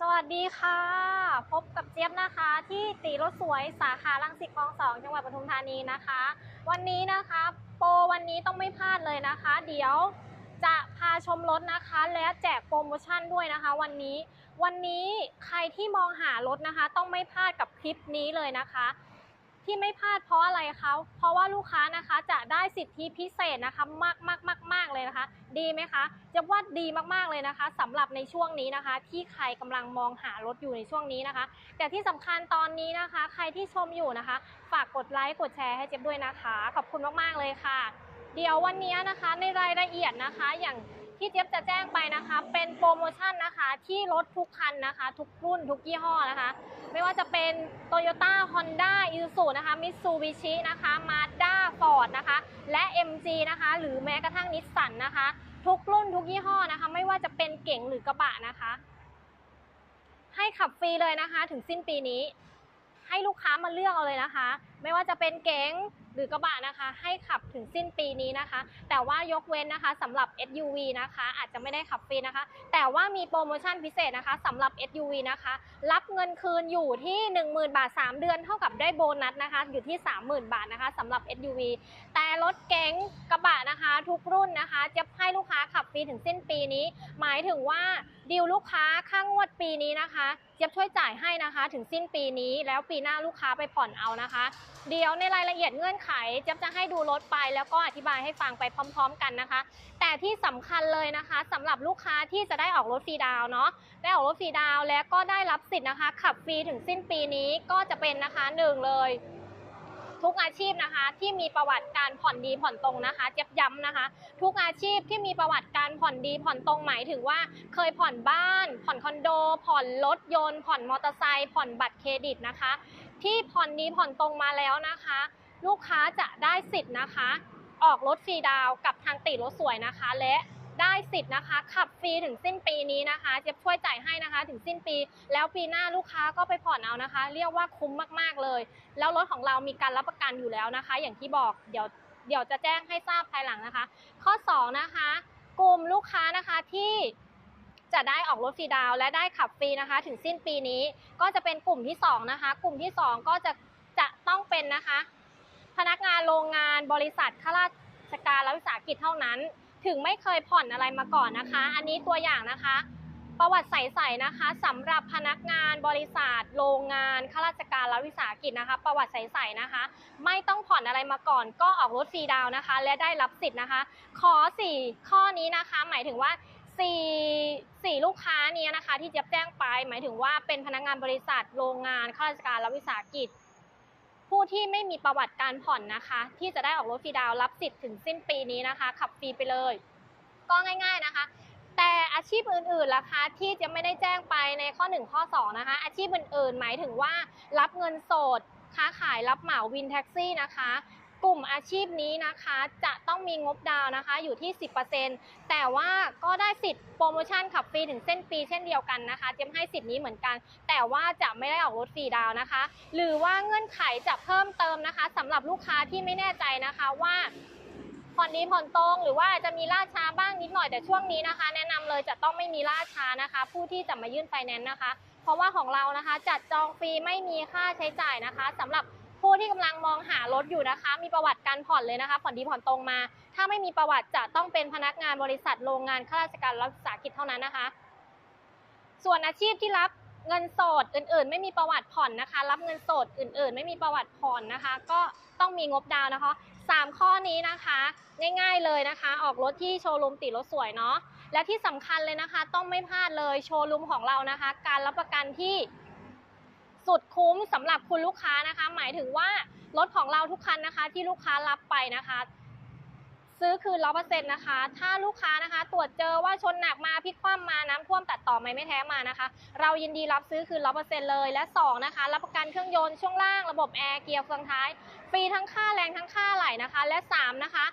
สวัสดีค่ะ พบกับเจี๊ยบนะคะ ที่ตีรถสวยสาขาลังสิตคลองสองจังหวัดปทุมธานีนะคะ วันนี้นะคะ โปรวันนี้ต้องไม่พลาดเลยนะคะ เดี๋ยวจะพาชมรถนะคะ และแจกโปรโมชั่นด้วยนะคะ วันนี้วันนี้ใครที่มองหารถนะคะ ต้องไม่พลาดกับคลิปนี้เลยนะคะ ที่ไม่พลาดเพราะอะไรคะเพราะว่าลูกค้านะคะจะได้สิทธิพิเศษนะคะมากมากมากมากเลยนะคะ ดีไหมคะจะว่าดีมากๆเลยนะคะสำหรับในช่วงนี้นะคะ ที่ใครกำลังมองหารถอยู่ในช่วงนี้นะคะ แต่ที่สำคัญตอนนี้นะคะ ใครที่ชมอยู่นะคะ ฝากกดไลค์กดแชร์ให้เจี๊ยบด้วยนะคะ ขอบคุณมากๆเลยค่ะ เดี๋ยววันนี้นะคะในรายละเอียดนะคะอย่าง ที่เจี๊ยบจะแจ้งไปนะคะ เป็นโปรโมชั่นนะคะที่รถทุกคันนะคะ ทุกรุ่นทุกยี่ห้อนะคะ ไม่ว่าจะเป็น Toyota Honda Isuzu นะคะ Mitsubishi นะคะ Mazda Ford นะคะ และ MG นะคะ หรือแม้กระทั่งนิสสันนะคะ ทุกรุ่นทุกยี่ห้อนะคะ ไม่ว่าจะเป็นเก๋งหรือกระบะนะคะ ให้ขับฟรีเลยนะคะ ถึงสิ้นปีนี้ ให้ลูกค้ามาเลือกเอาเลยนะคะไม่ว่าจะเป็นเก๋งหรือกระบะนะคะ ให้ขับถึงสิ้นปีนี้นะคะ แต่ว่ายกเว้นนะคะสำหรับ SUV นะคะ อาจจะไม่ได้ขับฟรีนะคะ แต่ว่ามีโปรโมชั่นพิเศษนะคะสำหรับ SUV นะคะ รับเงินคืนอยู่ที่ 10,000 บาท 3 เดือนเท่ากับได้โบนัสนะคะ อยู่ที่ 30,000 บาทนะคะสำหรับ SUV แต่รถเก๋งกระบะนะคะ ทุกรุ่นนะคะจะให้ลูกค้าขับฟรีถึงสิ้นปีนี้ หมายถึงว่าดีลลูกค้าค่างวดปีนี้นะคะเจี๊ยบช่วยจ่ายให้นะคะ ถึงสิ้นปีนี้แล้วปีหน้าลูกค้าไปผ่อนเอานะคะเดี๋ยวในรายละเอียดเงื่อนไขเจ๊ยบจะให้ดูรถไปแล้วก็อธิบายให้ฟังไปพร้อม ๆ กันนะคะ แต่ที่สำคัญเลยนะคะสำหรับลูกค้าที่จะได้ออกรถฟรีดาวเนาะได้ออกรถฟรีดาวแล้วก็ได้รับสิทธิ์นะคะ ขับฟรีถึงสิ้นปีนี้ก็จะเป็นนะคะหนึ่งเลย ทุกอาชีพนะคะ ที่มีประวัติการผ่อนดีผ่อนตรงนะคะ เจ็บย้ำนะคะ ทุกอาชีพที่มีประวัติการผ่อนดีผ่อนตรงหมายถึงว่า เคยผ่อนบ้าน ผ่อนคอนโด ผ่อนรถยนต์ ผ่อนมอเตอร์ไซค์ผ่อนบัตรเครดิตนะคะ ที่ผ่อนดีผ่อนตรงมาแล้วนะคะ ลูกค้าจะได้สิทธิ์นะคะ ออกรถฟรีดาวกับทางติรถสวยนะคะ และได้สิทธิ์นะคะ ขับฟรีถึงสิ้นปีนี้นะคะเจ็บช่วยจ่ายให้นะคะถึงสิ้นปี แล้วปีหน้าลูกค้าก็ไปผ่อนเอานะคะ เรียกว่าคุ้มมากๆเลย แล้วรถของเรามีการรับประกันอยู่แล้วนะคะ อย่างที่บอกเดี๋ยวเดี๋ยวจะแจ้งให้ทราบภายหลังนะคะ ข้อ 2 นะคะ กลุ่มลูกค้านะคะที่ จะได้ออกรถฟรีดาวและได้ขับฟรีนะคะ ถึงสิ้นปีนี้ก็จะเป็นกลุ่มที่2นะคะ กลุ่มที่ 2 ก็จะจะต้องเป็นนะคะ พนักงานโรงงานบริษัทข้าราชการรัฐวิสาหกิจเท่านั้น ถึงไม่เคยผ่อนอะไรมาก่อนนะคะ อันนี้ตัวอย่างนะคะ ประวัติใสๆนะคะสำหรับพนักงานบริษัท โรงงานข้าราชการรัฐวิสาหกิจนะคะ ประวัติใสๆนะคะ ไม่ต้องผ่อนอะไรมาก่อน ก็ออกรถฟรีดาวน์นะคะ และได้รับสิทธิ์นะคะ ขอ 4 ข้อนี้นะคะ หมายถึงว่า 4 4ลูกค้านี้นะคะ ที่เจี๊ยบแจ้งไป หมายถึงว่าเป็นพนักงานบริษัทโรงงานข้าราชการรัฐวิสาหกิจ ผู้ที่ไม่มีประวัติการผ่อนนะคะ ที่จะได้ออกรถฟรีดาวรับสิทธิ์ถึงสิ้นปีนี้นะคะ ขับฟรีไปเลย ก็ง่ายๆนะคะ แต่อาชีพอื่นๆล่ะคะ ที่จะไม่ได้แจ้งไปในข้อ 1 ข้อ 2 นะคะ อาชีพอื่นๆ หมายถึงว่ารับเงินสดค้าขายรับเหมาวินแท็กซี่นะคะ กลุ่มอาชีพนี้นะคะจะต้องมีงบดาวนะคะอยู่ที่ 10%แต่ว่าก็ได้สิทธิ์โปรโมชั่นขับฟรีถึงเส้นปีเช่นเดียวกันนะคะเจมให้สิทธิ์นี้เหมือนกัน แต่ว่าจะไม่ได้ออกรถฟรีดาวนะคะ หรือว่าเงื่อนไขจะเพิ่มเติมนะคะสำหรับลูกค้าที่ไม่แน่ใจนะคะว่าผ่อนดีผ่อนตรงหรือว่าจจะมีล่าช้าบ้างนิดหน่อยแต่ช่วงนี้นะคะ แนะนำเลยจะต้องไม่มีล่าช้านะคะ ผู้ที่จะมายื่นไฟแนนซ์นะคะ เพราะว่าของเรานะคะจัดจองฟรีไม่มีค่าใช้จ่ายนะคะสำหรับ ผู้ที่กำลังมองหารถอยู่นะคะ มีประวัติการผ่อนเลยนะคะ ผ่อนดีผ่อนตรงมา ถ้าไม่มีประวัติจะต้องเป็นพนักงานบริษัทโรงงานข้าราชการรัฐวิสาหกิจเท่านั้นนะคะ ส่วนอาชีพที่รับเงินสดอื่นๆ ไม่มีประวัติผ่อนนะคะ รับเงินสดอื่น ๆ ไม่มีประวัติผ่อนนะคะ ก็ต้องมีงบดาวนะคะสามข้อนี้นะคะ ง่ายๆเลยนะคะ ออกรถที่โชว์รูมติดรถสวยเนาะและที่สำคัญเลยนะคะ ต้องไม่พลาดเลยโชว์รูมของเรานะคะ การรับประกันที่ สุดคุ้มสำหรับคุณลูกค้านะคะ หมายถึงว่ารถของเราทุกคันนะคะ ที่ลูกค้ารับไปนะคะ ซื้อคืนร้อเปอร์เซ็นต์นะคะ ถ้าลูกค้านะคะ ตรวจเจอว่าชนหนักมาพลิกคว่ำมาน้ำท่วมตัดต่อไม่ไม่แท้มานะคะ เรายินดีรับซื้อคืนร้อเปอร์เซ็นต์เลยและสองนะคะ รับประกันเครื่องยนต์ช่วงล่างระบบแอร์เกียร์เฟืองท้ายฟรีทั้งค่าแรงทั้งค่าไหล่นะคะ และสามนะคะ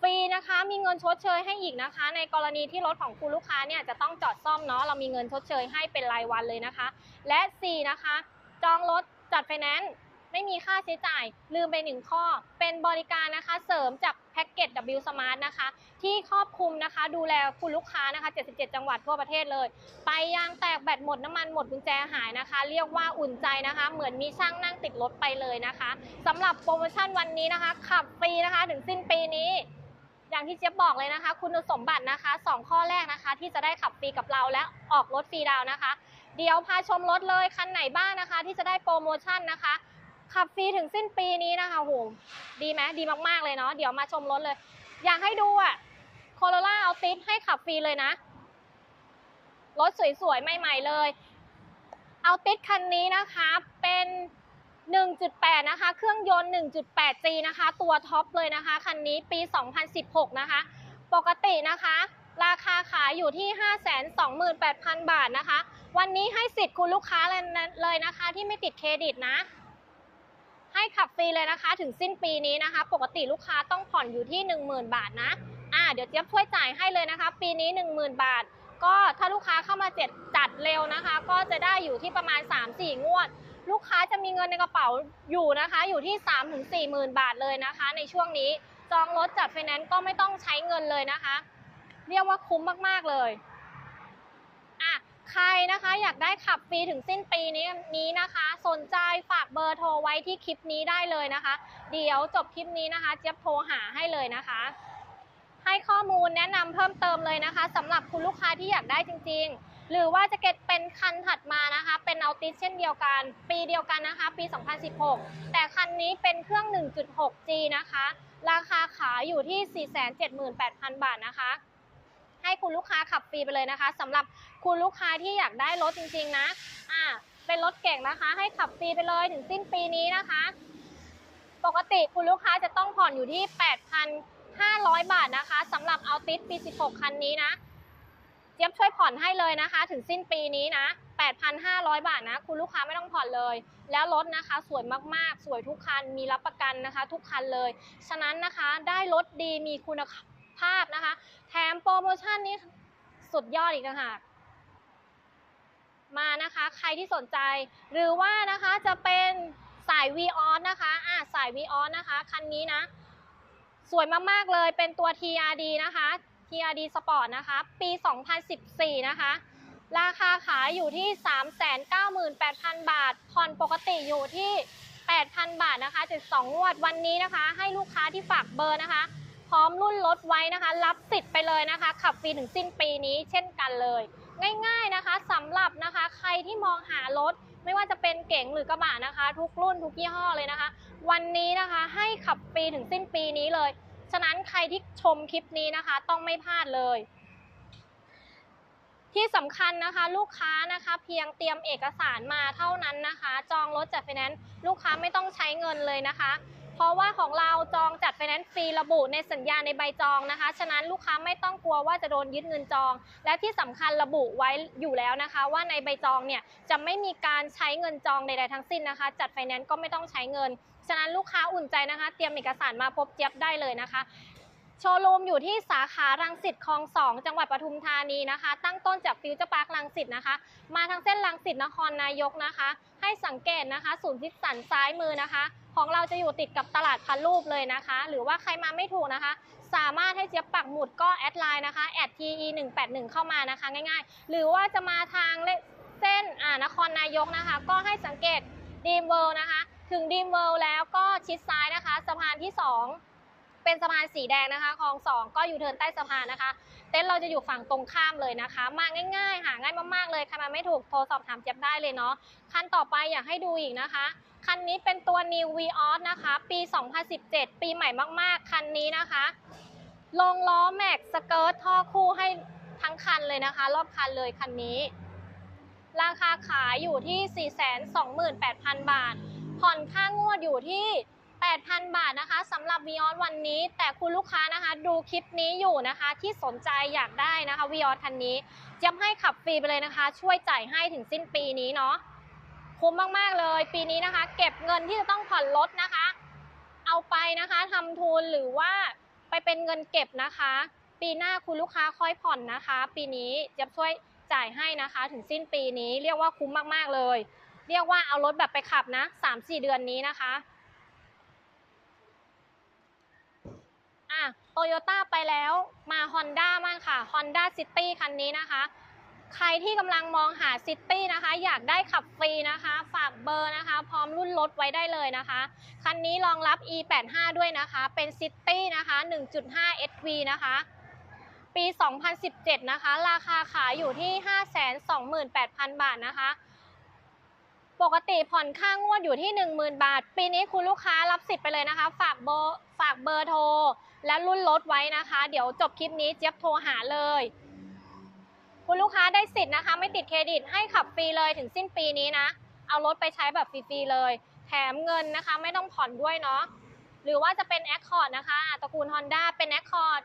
ฟรีนะคะมีเงินชดเชยให้อีกนะคะ ในกรณีที่รถของคุณลูกค้าเนี่ยจะต้องจอดซ่อมเนาะเรามีเงินชดเชยให้เป็นรายวันเลยนะคะ และ 4 นะคะ จองรถจัดไฟแนนซ์ไม่มีค่าใช้จ่าย ลืมไปหนึ่งข้อ เป็นบริการนะคะเสริมจากแพ็กเกจ W Smart นะคะ ที่ครอบคลุมนะคะ ดูแลคุณลูกค้านะคะ 77 จังหวัดทั่วประเทศเลย ไปยางแตกแบตหมดน้ำมันหมดกุญแจหายนะคะ เรียกว่าอุ่นใจนะคะ เหมือนมีช่างนั่งติดรถไปเลยนะคะสำหรับโปรโมชั่นวันนี้นะคะ ขับฟรีนะคะถึงสิ้นปีนี้อย่างที่เจ๊บบอกเลยนะคะ คุณสมบัตินะคะสองข้อแรกนะคะ ที่จะได้ขับฟรีกับเราและออกรถฟรีดาวนะคะ เดี๋ยวพาชมรถเลยคันไหนบ้างนะคะ ที่จะได้โปรโมชั่นนะคะ ขับฟรีถึงสิ้นปีนี้นะคะโหดีไหมดีมากๆเลยเนาะเดี๋ยวมาชมรถเลย อยากให้ดูอะโคโรล่าเอาติสให้ขับฟรีเลยนะ รถสวยๆ ใหม่ ๆ เลย เอาติสคันนี้นะคะเป็น 1.8 นะคะ เครื่องยนต์ 1.8G นะคะ ตัวท็อปเลยนะคะ คันนี้ปี 2016 นะคะ ปกตินะคะ ราคาขายอยู่ที่ 528,000 บาทนะคะ วันนี้ให้สิทธิ์คุณลูกค้าเลยนะคะ ที่ไม่ติดเครดิตนะ ให้ขับฟรีเลยนะคะถึงสิ้นปีนี้นะคะ ปกติลูกค้าต้องผ่อนอยู่ที่ 10,000 บาทนะอ่าเดี๋ยวเจี๊ยบช่วยจ่ายให้เลยนะคะ ปีนี้ 10,000 บาท ก็ถ้าลูกค้าเข้ามาเจ็ดจัดเร็วนะคะ ก็จะได้อยู่ที่ประมาณ 3-4 งวด ลูกค้าจะมีเงินในกระเป๋าอยู่นะคะ อยู่ที่3ถึง4หมื่นบาทเลยนะคะ ในช่วงนี้จองรถจัดไฟแนนซ์ก็ไม่ต้องใช้เงินเลยนะคะ เรียกว่าคุ้มมากๆเลยอะใครนะคะอยากได้ขับฟรีถึงสิ้นปีนี้นี้นะคะ สนใจฝากเบอร์โทรไว้ที่คลิปนี้ได้เลยนะคะ เดี๋ยวจบคลิปนี้นะคะ เจี๊ยบโทรหาให้เลยนะคะ ให้ข้อมูลแนะนำเพิ่มเติมเลยนะคะสำหรับคุณลูกค้าที่อยากได้จริง ๆ หรือว่าจะเก็ตเป็นคันถัดมานะคะ เป็นเอาติสเช่นเดียวกัน ปีเดียวกันนะคะ ปี 2016 แต่คันนี้เป็นเครื่อง 1.6G นะคะ ราคาขายอยู่ที่ 478,000 บาทนะคะ ให้คุณลูกค้าขับฟรีไปเลยนะคะสำหรับคุณลูกค้าที่อยากได้รถจริงๆนะ อ่า เป็นรถเก่งนะคะ ให้ขับฟรีไปเลยถึงสิ้นปีนี้นะคะ ปกติคุณลูกค้าจะต้องผ่อนอยู่ที่ 8,500 บาทนะคะสำหรับเอาติสปี 16 คันนี้นะเจี๊ยบช่วยผ่อนให้เลยนะคะ ถึงสิ้นปีนี้นะ 8,500 บาทนะ คุณลูกค้าไม่ต้องผ่อนเลย แล้วรถนะคะ สวยมากๆ สวยทุกคัน มีรับประกันนะคะ ทุกคันเลย ฉะนั้นนะคะ ได้รถดี มีคุณภาพ นะคะ แถมโปรโมชั่นนี้สุดยอดอีกต่างหากมานะคะ ใครที่สนใจ หรือว่านะคะจะเป็นสาย v ีออนะคะอ่าสาย v ีออนะคะ คันนี้นะ สวยมาก ๆ เลยเป็นตัว TRD นะคะ TRD Sport นะคะ ปี 2014 นะคะ ราคาขายอยู่ที่ 398,000 บาท ผ่อนปกติอยู่ที่ 8,000 บาทนะคะ 72งวดวันนี้นะคะ ให้ลูกค้าที่ฝากเบอร์นะคะ พร้อมรุ่นรถไว้นะคะ รับสิทธิ์ไปเลยนะคะ ขับฟรีถึงสิ้นปีนี้เช่นกันเลย ง่ายๆนะคะสำหรับนะคะใครที่มองหารถไม่ว่าจะเป็นเก๋งหรือกระบะนะคะ ทุกรุ่นทุกยี่ห้อเลยนะคะ วันนี้นะคะให้ขับฟรีถึงสิ้นปีนี้เลย ฉะนั้นใครที่ชมคลิปนี้นะคะ ต้องไม่พลาดเลยที่สำคัญนะคะลูกค้านะคะเพียงเตรียมเอกสารมาเท่านั้นนะคะ จองรถจัดไฟแนนซ์ลูกค้าไม่ต้องใช้เงินเลยนะคะ เพราะว่าของเราจองจัดไฟแนนซ์ฟรีระบุในสัญญาในใบจองนะคะ ฉะนั้นลูกค้าไม่ต้องกลัวว่าจะโดนยึดเงินจอง และที่สำคัญระบุไว้อยู่แล้วนะคะ ว่าในใบจองเนี่ยจะไม่มีการใช้เงินจองใดๆทั้งสิ้นนะคะ จัดไฟแนนซ์ก็ไม่ต้องใช้เงิน ฉะนั้นลูกค้าอุ่นใจนะคะ เตรียมเอกสารมาพบเจี๊ยบได้เลยนะคะโชว์รูมอยู่ที่สาขารังสิตคลองสองจังหวัดปทุมธานีนะคะ ตั้งต้นจากฟิวเจอร์พาร์ครังสิตนะคะ มาทางเส้นรังสิตนครนายกนะคะ ให้สังเกตนะคะ ศูนย์พิษสันซ้ายมือนะคะ ของเราจะอยู่ติดกับตลาดพันรูปเลยนะคะ หรือว่าใครมาไม่ถูกนะคะ สามารถให้เจี๊ยบปักหมุดก็แอดไลน์นะคะแอด te 1 8 1เข้ามานะคะง่ายๆ หรือว่าจะมาทางเส้นอ่านครนายกนะคะ ก็ให้สังเกตดีมเวิลนะคะ ถึงดีมเวิลแล้วก็ชิดซ้ายนะคะ สะพานที่ 2 เป็นสะพานสีแดงนะคะคลองสองก็อยู่เทินใต้สะพานนะคะ เต็นท์เราจะอยู่ฝั่งตรงข้ามเลยนะคะ มาง่ายๆ หาง่ายมากๆเลยใครมาไม่ถูกโทรสอบถามเจี๊ยบได้เลยเนาะ คันต่อไปอยากให้ดูอีกนะคะ คันนี้เป็นตัว New v ีออสนะคะ ปี 2017 ปีใหม่มากๆ คันนี้นะคะ ลงล้อแม็กสเกิร์ตท่อคู่ให้ทั้งคันเลยนะคะ รอบคันเลยคันนี้ ราคาขายอยู่ที่ 428,000 บาท ผ่อนค่างวดอยู่ที่ 8,000 บาทนะคะสำหรับวิออวันนี้ แต่คุณลูกค้านะคะ ดูคลิปนี้อยู่นะคะ ที่สนใจอยากได้นะคะวิออคันนี้จะให้ขับฟรีไปเลยนะคะ ช่วยจ่ายให้ถึงสิ้นปีนี้เนาะ คุ้มมากๆเลย ปีนี้นะคะ เก็บเงินที่จะต้องผ่อนรถนะคะ เอาไปนะคะทำทุนหรือว่าไปเป็นเงินเก็บนะคะ ปีหน้าคุณลูกค้าค่อยผ่อนนะคะ ปีนี้จะช่วยจ่ายให้นะคะ ถึงสิ้นปีนี้เรียกว่าคุ้มมากๆเลย เรียกว่าเอารถแบบไปขับนะ3-4 เดือนนี้นะคะอะโตโยต้าไปแล้วมา Honda บ้างค่ะ Honda City คันนี้นะคะ ใครที่กำลังมองหา City นะคะ อยากได้ขับฟรีนะคะ ฝากเบอร์นะคะ พร้อมรุ่นรถไว้ได้เลยนะคะ คันนี้รองรับ e85 ด้วยนะคะ เป็น City นะคะ 1.5 SV นะคะ ปี 2017 นะคะ ราคาขายอยู่ที่ 528,000 บาทนะคะ ปกติผ่อนค่างวดอยู่ที่ 10,000 บาท ปีนี้คุณลูกค้ารับสิทธิ์ไปเลยนะคะ ฝากเบอร์ฝากเบอร์โทร และรุ่นรถไว้นะคะ เดี๋ยวจบคลิปนี้เจี๊ยบโทรหาเลย คุณลูกค้าได้สิทธิ์นะคะ ไม่ติดเครดิตให้ขับฟรีเลยถึงสิ้นปีนี้นะ เอารถไปใช้แบบฟรีๆเลย แถมเงินนะคะ ไม่ต้องผ่อนด้วยเนาะหรือว่าจะเป็น Accord นะคะตระกูล Honda เป็น Accord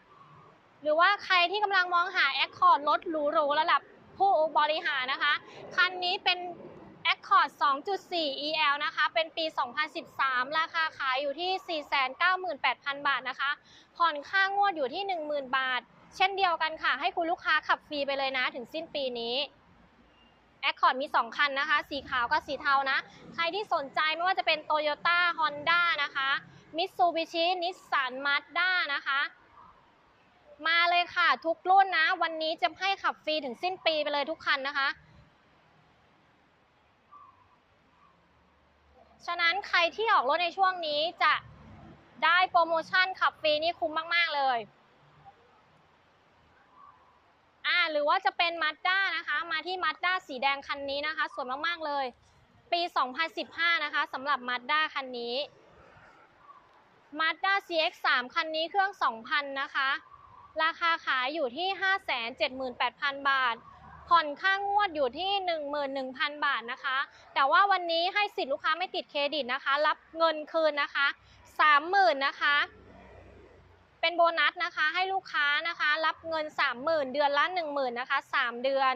หรือว่าใครที่กำลังมองหา Accord รถหรูๆระดับผู้บริหารนะคะ คันนี้เป็น Accord 2.4 EL นะคะ เป็นปี 2013 ราคาขายอยู่ที่ 498,000 บาทนะคะ ผ่อนค่างวดอยู่ที่ 10,000 บาท เช่นเดียวกันค่ะ ให้คุณลูกค้าขับฟรีไปเลยนะถึงสิ้นปีนี้ Accord มี 2 คันนะคะ สีขาวกับสีเทานะ ใครที่สนใจไม่ว่าจะเป็น Toyota Honda นะคะ Mitsubishi Nissan Mazda นะคะ มาเลยค่ะ ทุกรุ่นนะ วันนี้จะให้ขับฟรีถึงสิ้นปีไปเลยทุกคันนะคะ ฉะนั้นใครที่ออกรถในช่วงนี้จะได้โปรโมชั่นขับฟรีนี่คุ้มมาก ๆ เลย อ่าหรือว่าจะเป็น Mazda นะคะ มาที่ Mazda สีแดงคันนี้นะคะ สวยมากๆเลย ปี 2015 นะคะสำหรับ Mazda คันนี้ Mazda CX-3 คันนี้เครื่อง 2,000 นะคะ ราคาขายอยู่ที่ 578,000 บาท ผ่อนค่างวดอยู่ที่ 11,000 บาทนะคะ แต่ว่าวันนี้ให้สิทธิ์ลูกค้าไม่ติดเครดิตนะคะ รับเงินคืนนะคะ 30,000 นะคะ เป็นโบนัสนะคะให้ลูกค้านะคะรับเงิน 30,000 เดือนละ10,000นะคะ3 เดือน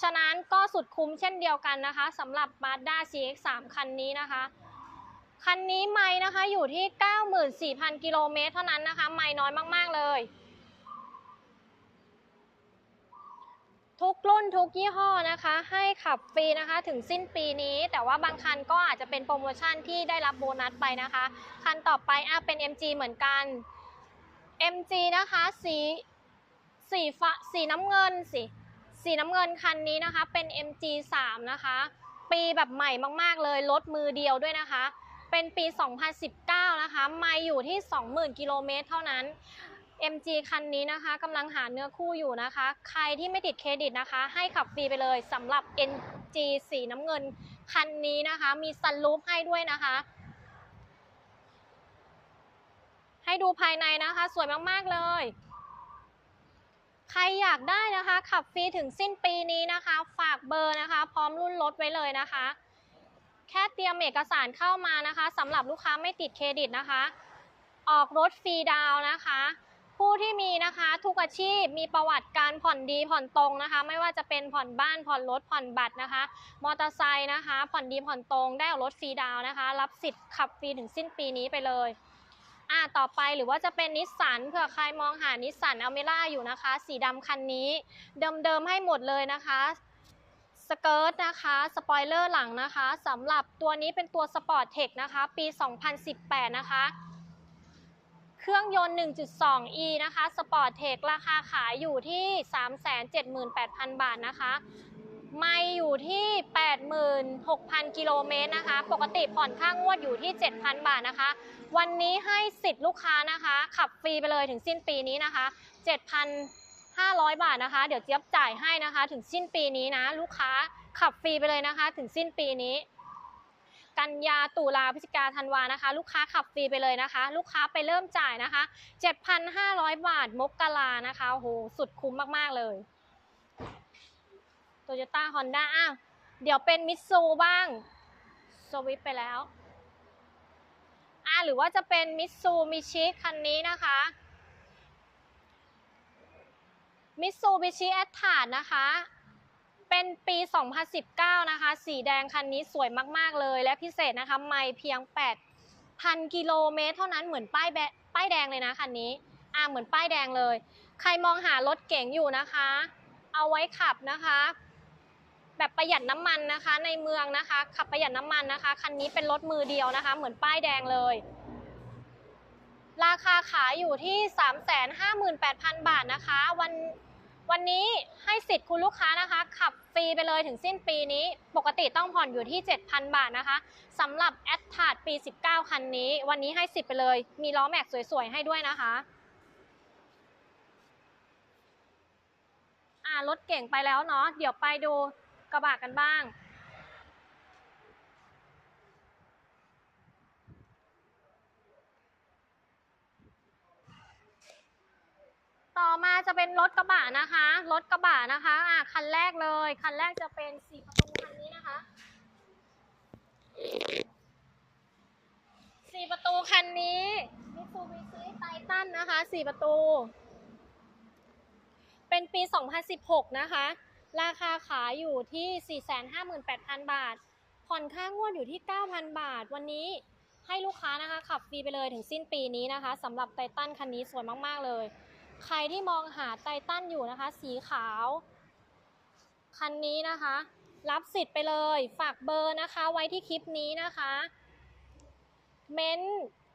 ฉะนั้นก็สุดคุ้มเช่นเดียวกันนะคะสำหรับ Mazda CX-3 คันนี้นะคะ คันนี้ไม่นะคะอยู่ที่ 94,000 กิโลเมตรเท่านั้นนะคะ ไม่น้อยมาก ๆ เลย ทุกรุ่นทุกยี่ห้อนะคะ ให้ขับฟรีนะคะถึงสิ้นปีนี้ แต่ว่าบางคันก็อาจจะเป็นโปรโมชั่นที่ได้รับโบนัสไปนะคะ คันต่อไปอะเป็น MG เหมือนกัน MG นะคะ สีสีฟ้าสีน้ำเงินสิสีน้ำเงินคันนี้นะคะ เป็น MG 3นะคะ ปีแบบใหม่มากๆเลยรถมือเดียวด้วยนะคะ เป็นปี 2019 นะคะ ไม่อยู่ที่ 20,000 กิโลเมตรเท่านั้น MG คันนี้นะคะกำลังหาเนื้อคู่อยู่นะคะ ใครที่ไม่ติดเครดิตนะคะ ให้ขับฟรีไปเลยสำหรับ MG สีน้ำเงินคันนี้นะคะ มีซันรูฟให้ด้วยนะคะ ให้ดูภายในนะคะ สวยมากๆเลย ใครอยากได้นะคะ ขับฟรีถึงสิ้นปีนี้นะคะ ฝากเบอร์นะคะ พร้อมรุ่นรถไว้เลยนะคะ แค่เตรียมเอกสารเข้ามานะคะสำหรับลูกค้าไม่ติดเครดิตนะคะ ออกรถฟรีดาวนะคะ ผู้ที่มีนะคะทุกอาชีพมีประวัติการผ่อนดีผ่อนตรงนะคะ ไม่ว่าจะเป็นผ่อนบ้านผ่อนรถผ่อนบัตรนะคะ มอเตอร์ไซค์นะคะ ผ่อนดีผ่อนตรงได้ออกรถฟรีดาวนะคะ รับสิทธิ์ขับฟรีถึงสิ้นปีนี้ไปเลย อ่าต่อไปหรือว่าจะเป็นนิสสันเผื่อใครมองหานิสสันอเมร่าอยู่นะคะ สีดำคันนี้ เดิมๆให้หมดเลยนะคะสเกิร์ตนะคะสปอยเลอร์หลังนะคะสำหรับตัวนี้เป็นตัวสปอร์ตเทคนะคะ ปี 2018 นะคะ เครื่องยนต์ 1.2e นะคะสปอร์ตเทคราคาขายอยู่ที่ 378,000 บาทนะคะ ไม่อยู่ที่ 86,000 กิโลเมตรนะคะ ปกติผ่อนค่างวดอยู่ที่ 7,000 บาทนะคะ วันนี้ให้สิทธิ์ลูกค้านะคะ ขับฟรีไปเลยถึงสิ้นปีนี้นะคะ 7,500 บาทนะคะ เดี๋ยวเจี๊ยบจ่ายให้นะคะ ถึงสิ้นปีนี้นะ ลูกค้าขับฟรีไปเลยนะคะ ถึงสิ้นปีนี้ กันยาตุลาพฤศจิกาธันวานะคะ ลูกค้าขับฟรีไปเลยนะคะ ลูกค้าไปเริ่มจ่ายนะคะ 7,500 บาทมกรานะคะโอ้โหสุดคุ้มมากๆเลย โตโยต้าฮอนด้าอ้าวเดี๋ยวเป็นมิตซูบ้างสวิฟไปแล้วอ่าหรือว่าจะเป็นมิตซูมิชิคันนี้นะคะมิตซูมิชิแอตทาดนะคะ เป็นปี 2019 นะคะ สีแดงคันนี้สวยมาก ๆ เลย และพิเศษนะคะ ไม่เพียง 8,000 กิโลเมตร เท่านั้นเหมือนป้ายแป้ายแดงเลยนะคันนี้ อ่าเหมือนป้ายแดงเลย ใครมองหารถเก๋งอยู่นะคะ เอาไว้ขับนะคะ แบบประหยัดน้ำมันนะคะ ในเมืองนะคะ ขับประหยัดน้ำมันนะคะ คันนี้เป็นรถมือเดียวนะคะ เหมือนป้ายแดงเลย ราคาขายอยู่ที่ 358,000 บาทนะคะ วันวันนี้ให้สิทธิ์คุณลูกค้านะคะ ขับฟรีไปเลยถึงสิ้นปีนี้ ปกติต้องผ่อนอยู่ที่ 7,000 บาทนะคะสำหรับแอดทาดปี 19 คันนี้ วันนี้ให้สิทธิ์ไปเลย มีล้อแม็กสวยๆ ให้ด้วยนะคะอ่ารถเก่งไปแล้วเนาะเดี๋ยวไปดู กระบะกันบ้าง ต่อมาจะเป็นรถกระบะนะคะ รถกระบะนะคะอะคันแรกเลย คันแรกจะเป็นสี่ประตูคันนี้นะคะสี่ประตูคันนี้มิตซูบิชิไททันนะคะสี่ประตู เป็นปี 2016 นะคะ ราคาขายอยู่ที่ 458,000 บาท ผ่อนค่างวดอยู่ที่ 9,000 บาท วันนี้ให้ลูกค้านะคะ ขับฟรีไปเลยถึงสิ้นปีนี้นะคะสำหรับไททันคันนี้สวยมาก ๆ เลย ใครที่มองหาไททันอยู่นะคะ สีขาว คันนี้นะคะ รับสิทธิ์ไปเลย ฝากเบอร์นะคะ ไว้ที่คลิปนี้นะคะ เม้น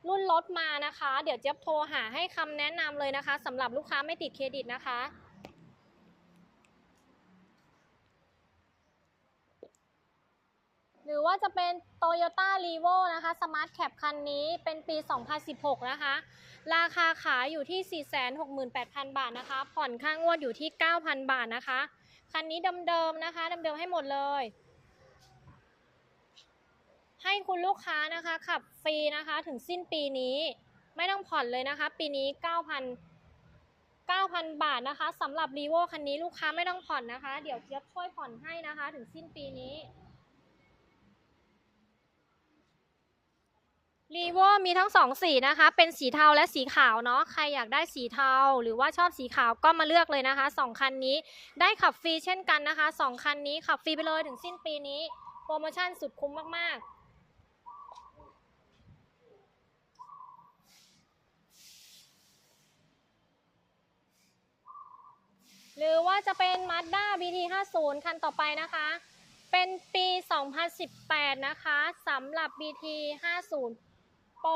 รุ่นรถมานะคะ เดี๋ยวเจี๊ยบโทรหาให้คำแนะนำเลยนะคะสำหรับลูกค้าไม่ติดเครดิตนะคะ หรือว่าจะเป็น Toyota r e v o นะคะ Smart Cap คันนี้เป็นปี 2016 นะคะ ราคาขายอยู่ที่ 468,000 บาทนะคะ ผ่อนค่างวดอยู่ที่ 9,000 บาทนะคะ คันนี้เดิมๆนะคะเดิมๆให้หมดเลย ให้คุณลูกค้านะคะขับฟรีนะคะถึงสิ้นปีนี้ไม่ต้องผ่อนเลยนะคะ ปีนี้ 9,000 9,000 บาทนะคะสำหรับ r e v o คันนี้ลูกค้าไม่ต้องผ่อนนะคะ เดี๋ยวเจี๊ยบช่วยผ่อนให้นะคะ ถึงสิ้นปีนี้ รีโวมีทั้งสองสีนะคะ เป็นสีเทาและสีขาวเนาะ ใครอยากได้สีเทา หรือว่าชอบสีขาวก็มาเลือกเลยนะคะสองคันนี้ ได้ขับฟรีเช่นกันนะคะสองคันนี้ขับฟรีไปเลยถึงสิ้นปีนี้ โปรโมชั่นสุดคุ้มมาก ๆหรือว่าจะเป็น Mazda BT50 คันต่อไปนะคะ เป็นปี 2018 นะคะสำหรับ BT50 Pro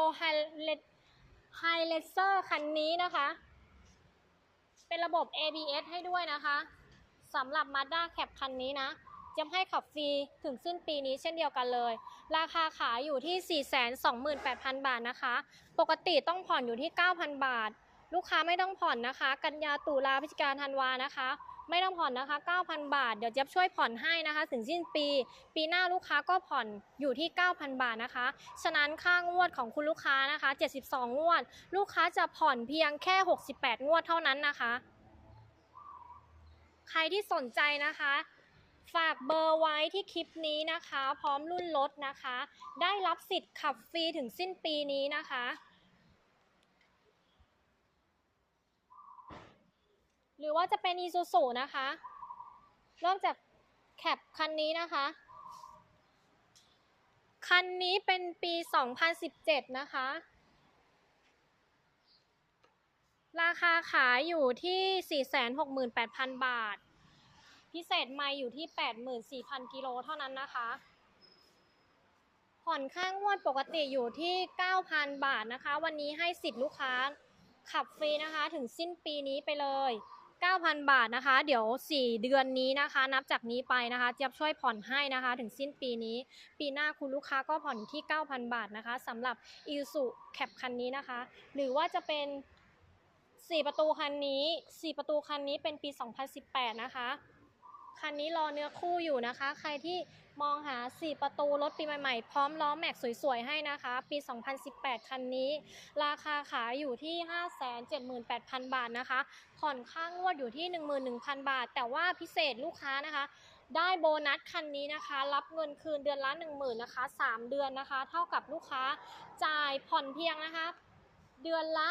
Highlander คันนี้นะคะ เป็นระบบ ABS ให้ด้วยนะคะสำหรับ Mazda Cap คันนี้นะจะให้ขับฟรีถึงสิ้นปีนี้เช่นเดียวกันเลย ราคาขายอยู่ที่ 428,000 บาทนะคะ ปกติต้องผ่อนอยู่ที่ 9,000 บาท ลูกค้าไม่ต้องผ่อนนะคะ กันยาตุลาพฤศจิกาธันวานะคะ ไม่ต้องผ่อนนะคะ 9,000 บาท เดี๋ยวเจี๊ยบช่วยผ่อนให้นะคะถึงสิ้นปี ปีหน้าลูกค้าก็ผ่อนอยู่ที่ 9,000 บาทนะคะ ฉะนั้นค่างวดของคุณลูกค้านะคะ 72 งวด ลูกค้าจะผ่อนเพียงแค่ 68 งวดเท่านั้นนะคะ ใครที่สนใจนะคะฝากเบอร์ไว้ที่คลิปนี้นะคะ พร้อมรุ่นรถนะคะ ได้รับสิทธิ์ขับฟรีถึงสิ้นปีนี้นะคะ หรือว่าจะเป็น Isuzu นะคะ เริ่มจากแคปคันนี้นะคะ คันนี้เป็นปี 2017 นะคะ ราคาขายอยู่ที่ 468,000 บาท พิเศษไม่อยู่ที่ 84,000 กิโลเท่านั้นนะคะผ่อนค่างวดปกติอยู่ที่ 9,000 บาทนะคะ วันนี้ให้สิทธิ์ลูกค้าขับฟรีนะคะ ถึงสิ้นปีนี้ไปเลย 9,000 บาทนะคะ เดี๋ยว 4 เดือนนี้นะคะ นับจากนี้ไปนะคะเจี๊ยบช่วยผ่อนให้นะคะ ถึงสิ้นปีนี้ ปีหน้าคุณลูกค้าก็ผ่อนที่ 9,000 บาทนะคะสำหรับ i s u แคปคันนี้นะคะ หรือว่าจะเป็น4 ประตูคันนี้ 4 ประตูคันนี้เป็นปี 2018 นะคะ คันนี้รอเนื้อคู่อยู่นะคะ ใครที่ มองหา 4 ประตูรถปีใหม่ๆ พร้อมล้อแม็กสวยๆ ให้นะคะ ปี 2018 คันนี้ ราคาขายอยู่ที่ 578,000 บาทนะคะ ผ่อนค่างวดอยู่ที่ 11,000 บาท แต่ว่าพิเศษลูกค้านะคะ ได้โบนัสคันนี้นะคะ รับเงินคืนเดือนละ 10,000นะคะ 3 เดือนนะคะ เท่ากับลูกค้าจ่ายผ่อนเพียงนะคะ เดือนละ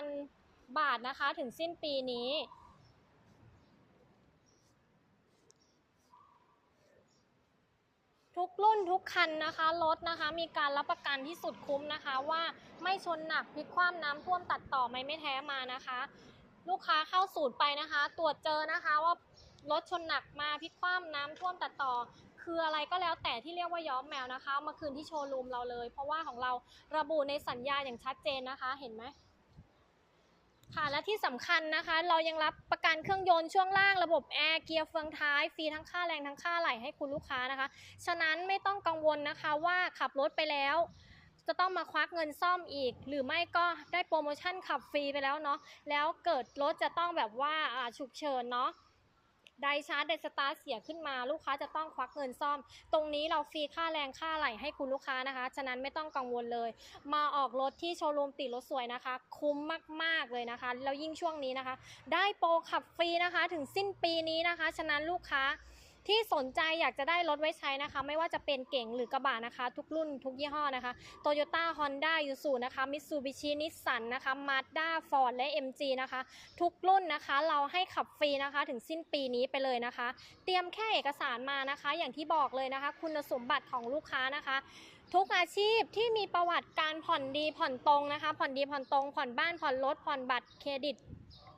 1,000 บาทนะคะ ถึงสิ้นปีนี้ กรุ่นทุกคันนะคะรถนะคะ มีการรับประกันที่สุดคุ้มนะคะ ว่าไม่ชนหนักพลิกคว่ำน้ำท่วมตัดต่อไม่ไม่แท้มานะคะ ลูกค้าเข้าสูตรไปนะคะ ตรวจเจอนะคะว่ารถชนหนักมาพลิกคว่ำน้ำท่วมตัดต่อ คืออะไรก็แล้วแต่ที่เรียกว่าย้อมแมวนะคะมาคืนที่โชว์รูมเราเลย เพราะว่าของเราระบุในสัญญาอย่างชัดเจนนะคะเห็นไหม ค่ะและที่สำคัญนะคะ เรายังรับประกันเครื่องยนต์ช่วงล่างระบบแอร์เกียร์เฟืองท้ายฟรีทั้งค่าแรงทั้งค่าไหลให้คุณลูกค้านะคะ ฉะนั้นไม่ต้องกังวลนะคะว่าขับรถไปแล้ว จะต้องมาควักเงินซ่อมอีก หรือไม่ก็ได้โปรโมชั่นขับฟรีไปแล้วเนาะแล้วเกิดรถจะต้องแบบว่าฉุกเฉินเนาะ ไดชาร์จไดสตาร์เสียขึ้นมาลูกค้าจะต้องควักเงินซ่อม ตรงนี้เราฟรีค่าแรงค่าไหลให้คุณลูกค้านะคะ ฉะนั้นไม่ต้องกังวลเลย มาออกรถที่โชว์รูมติดรถสวยนะคะ คุ้มมากๆเลยนะคะ แล้วยิ่งช่วงนี้นะคะ ได้โปรขับฟรีนะคะ ถึงสิ้นปีนี้นะคะ ฉะนั้นลูกค้า ที่สนใจอยากจะได้รถไว้ใช้นะคะ ไม่ว่าจะเป็นเก่งหรือกระบะนะคะ ทุกรุ่นทุกยี่ห้อนะคะ Toyota Honda y u s u นะคะ Mitsubishi Nissan นะคะ Mazda Ford และ MG นะคะ ทุกรุ่นนะคะเราให้ขับฟรีนะคะถึงสิ้นปีนี้ไปเลยนะคะ เตรียมแค่เอกสารมานะคะ อย่างที่บอกเลยนะคะ คุณสมบัติของลูกค้านะคะ ทุกอาชีพที่มีประวัติการผ่อนดีผ่อนตรงนะคะ ผ่อนดีผ่อนตรง ผ่อนบ้านผ่อนรถผ่อนบัตรเครดิต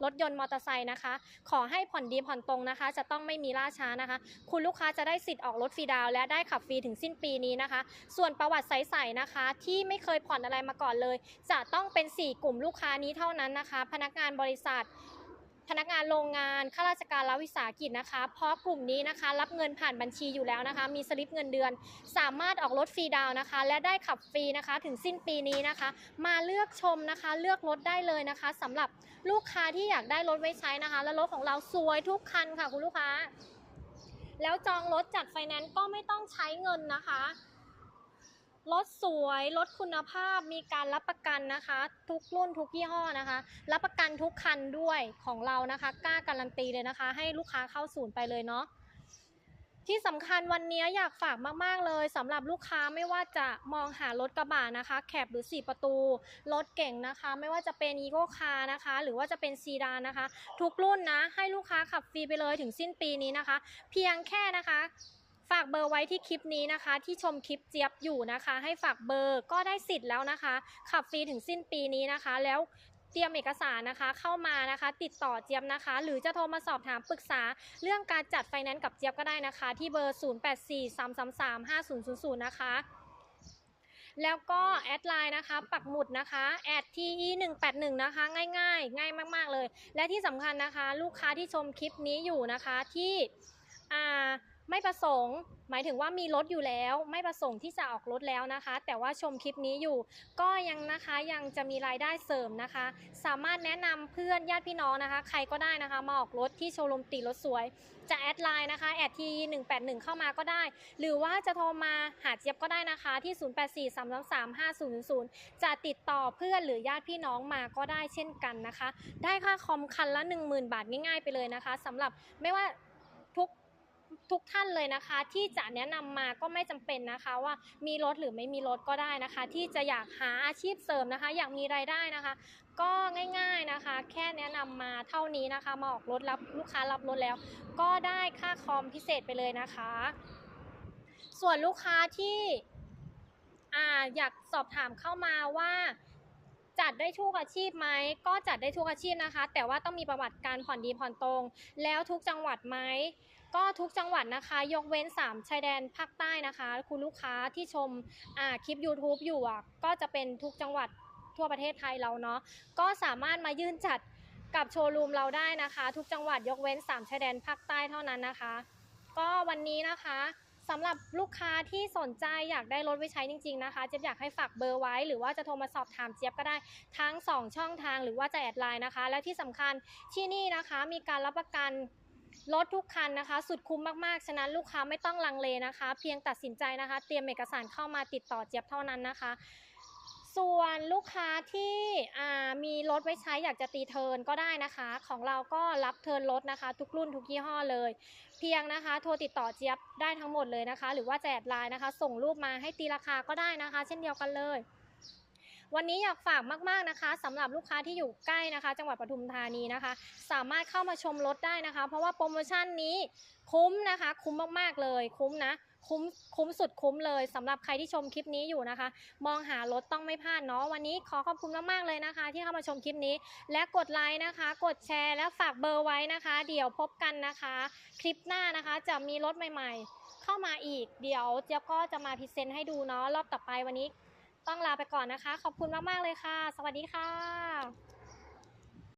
รถยนต์มอเตอร์ไซค์นะคะ ขอให้ผ่อนดีผ่อนตรงนะคะ จะต้องไม่มีล่าช้านะคะ คุณลูกค้าจะได้สิทธิ์ออกรถฟรีดาวและได้ขับฟรีถึงสิ้นปีนี้นะคะ ส่วนประวัติใสๆนะคะ ที่ไม่เคยผ่อนอะไรมาก่อนเลย จะต้องเป็น 4 กลุ่มลูกค้านี้เท่านั้นนะคะ พนักงานบริษัท พนักงานโรงงานข้าราชการรัฐวิสาหกิจนะคะ เพราะกลุ่มนี้นะคะ รับเงินผ่านบัญชีอยู่แล้วนะคะ มีสลิปเงินเดือน สามารถออกรถฟรีดาวน์นะคะ และได้ขับฟรีนะคะ ถึงสิ้นปีนี้นะคะ มาเลือกชมนะคะ เลือกรถได้เลยนะคะสำหรับลูกค้าที่อยากได้รถไว้ใช้นะคะ และรถของเราสวยทุกคันค่ะคุณลูกค้า แล้วจองรถจัดไฟแนนซ์ก็ไม่ต้องใช้เงินนะคะ รถสวยรถคุณภาพมีการรับประกันนะคะ ทุกรุ่นทุกยี่ห้อนะคะ รับประกันทุกคันด้วยของเรานะคะกล้าการันตีเลยนะคะ ให้ลูกค้าเข้าศูนย์ไปเลยเนาะที่สำคัญวันนี้อยากฝากมากๆเลยสำหรับลูกค้าไม่ว่าจะมองหารถกระบะนะคะแคบหรือ 4 ประตู รถเก่งนะคะ ไม่ว่าจะเป็นอีโก้คาร์นะคะ หรือว่าจะเป็นซีดานนะคะ ทุกรุ่นนะ ให้ลูกค้าขับฟรีไปเลยถึงสิ้นปีนี้นะคะ เพียงแค่นะคะ ฝากเบอร์ไว้ที่คลิปนี้นะคะ ที่ชมคลิปเจี๊ยบอยู่นะคะ ให้ฝากเบอร์ก็ได้สิทธิ์แล้วนะคะ ขับฟรีถึงสิ้นปีนี้นะคะ แล้วเตรียมเอกสารนะคะเข้ามานะคะ ติดต่อเจี๊ยบนะคะ หรือจะโทรมาสอบถามปรึกษา เรื่องการจัดไฟแนนซ์กับเจี๊ยบก็ได้นะคะ ที่เบอร์ 0843335000 นะคะแล้วก็แอดไลน์นะคะปักหมุดนะคะแอดที181นะคะง่ายๆง่ายมาก ๆ เลย และที่สำคัญนะคะ ลูกค้าที่ชมคลิปนี้อยู่นะคะที่อ่า ไม่ประสงค์ หมายถึงว่ามีรถอยู่แล้ว ไม่ประสงค์ที่จะออกรถแล้วนะคะ แต่ว่าชมคลิปนี้อยู่ ก็ยังนะคะยังจะมีรายได้เสริมนะคะ สามารถแนะนำเพื่อนญาติพี่น้องนะคะ ใครก็ได้นะคะมาออกรถที่โชว์รูมติรถสวย จะแอดไลน์นะคะแอดที181เข้ามาก็ได้ หรือว่าจะโทรมาหาเจี๊ยบก็ได้นะคะที่ 0843335000 จะติดต่อเพื่อนหรือญาติพี่น้องมาก็ได้เช่นกันนะคะ ได้ค่าคอมคันละ 10,000 บาทง่ายๆไปเลยนะคะสำหรับไม่ว่า ทุกท่านเลยนะคะ ที่จะแนะนำมาก็ไม่จำเป็นนะคะว่ามีรถหรือไม่มีรถก็ได้นะคะ ที่จะอยากหาอาชีพเสริมนะคะ อยากมีรายได้นะคะ ก็ง่ายๆนะคะ แค่แนะนำมาเท่านี้นะคะมาออกรถรับลูกค้ารับรถแล้ว ก็ได้ค่าคอมพิเศษไปเลยนะคะ ส่วนลูกค้าที่ออยากสอบถามเข้ามาว่า ได้ทุกอาชีพไหมก็จัดได้ทุกอาชีพนะคะ แต่ว่าต้องมีประวัติการผ่อนดีผ่อนตรง แล้วทุกจังหวัดไหมก็ทุกจังหวัดนะคะ ยกเว้น 3 ชายแดนภาคใต้นะคะ คุณลูกค้าที่ชมคลิป YouTube อยู่อะก็จะเป็นทุกจังหวัดทั่วประเทศไทยเราเนาะก็สามารถมายื่นจัดกับโชว์รูมเราได้นะคะ ทุกจังหวัดยกเว้น 3 ชายแดนภาคใต้เท่านั้นนะคะ ก็วันนี้นะคะ สำหรับลูกค้าที่สนใจอยากได้รถไว้ใช้จริง ๆนะคะ เจี๊ยบอยากให้ฝากเบอร์ไว้ หรือว่าจะโทรมาสอบถามเจี๊ยบก็ได้ทั้ง 2 ช่องทางหรือว่าจะแอดไลน์นะคะ และที่สำคัญที่นี่นะคะมีการรับประกันรถทุกคันนะคะ สุดคุ้มมากๆ ฉะนั้นลูกค้าไม่ต้องลังเลนะคะ เพียงตัดสินใจนะคะ เตรียมเอกสารเข้ามาติดต่อเจี๊ยบเท่านั้นนะคะ ส่วนลูกค้าที่มีรถไว้ใช้อยากจะตีเทิร์นก็ได้นะคะ ของเราก็รับเทิร์นรถนะคะ ทุกรุ่นทุกยี่ห้อเลย เพียงนะคะ โทรติดต่อเจี๊ยบได้ทั้งหมดเลยนะคะ หรือว่าจะแอดไลน์นะคะ ส่งรูปมาให้ตีราคาก็ได้นะคะ เช่นเดียวกันเลย วันนี้อยากฝากมากๆนะคะสำหรับลูกค้าที่อยู่ใกล้นะคะ จังหวัดปทุมธานีนะคะ สามารถเข้ามาชมรถได้นะคะ เพราะว่าโปรโมชั่นนี้คุ้มนะคะ คุ้มมากๆเลย คุ้มนะ คุ้มคุ้มสุดคุ้มเลยสำหรับใครที่ชมคลิปนี้อยู่นะคะ มองหารถต้องไม่พลาดเนาะวันนี้ขอขอบคุณมากๆเลยนะคะ ที่เข้ามาชมคลิปนี้ และกดไลค์นะคะ กดแชร์และฝากเบอร์ไว้นะคะ เดี๋ยวพบกันนะคะ คลิปหน้านะคะจะมีรถใหม่ๆ เข้ามาอีก เดี๋ยวเจี๊ยบก็จะมาพรีเซนต์ให้ดูเนาะรอบต่อไปวันนี้ ต้องลาไปก่อนนะคะ ขอบคุณมากๆเลยค่ะ สวัสดีค่ะ